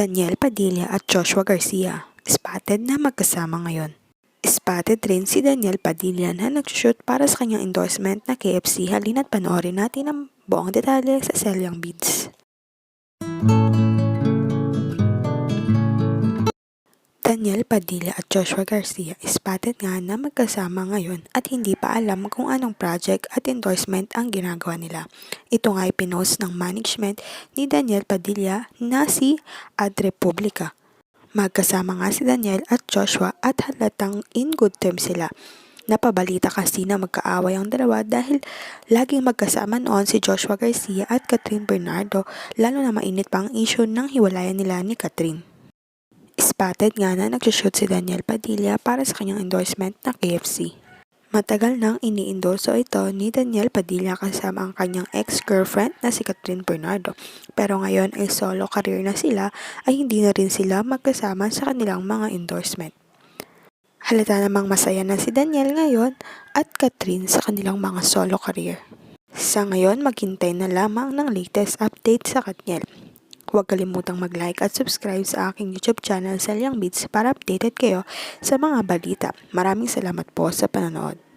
Daniel Padilla at Joshua Garcia, spotted na magkasama ngayon. Spotted rin si Daniel Padilla na nagsushoot para sa kanyang endorsement na KFC. Halina't panoorin natin ang buong detalye sa Selyang Beats. Daniel Padilla at Joshua Garcia spotted nga na magkasama ngayon at hindi pa alam kung anong project at endorsement ang ginagawa nila. Ito nga ay pinost ng management ni Daniel Padilla na si Ad Republica. Magkasama nga si Daniel at Joshua at halatang in good terms sila. Napabalita kasi na magkaaway ang dalawa dahil laging magkasama noon si Joshua Garcia at Catherine Bernardo lalo na mainit pa ang issue ng hiwalayan nila ni Catherine. Spotted nga na nagsushoot si Daniel Padilla para sa kanyang endorsement na KFC. Matagal nang iniendorso ito ni Daniel Padilla kasama ang kanyang ex-girlfriend na si Catherine Bernardo. Pero ngayon ay solo career na sila ay hindi na rin sila magkasama sa kanilang mga endorsement. Halata namang masaya na si Daniel ngayon at Catherine sa kanilang mga solo career. Sa ngayon, maghintay na lamang ng latest update sa Katniel. Huwag kalimutang mag-like at subscribe sa aking YouTube channel Selyang Beats para updated kayo sa mga balita. Maraming salamat po sa panonood.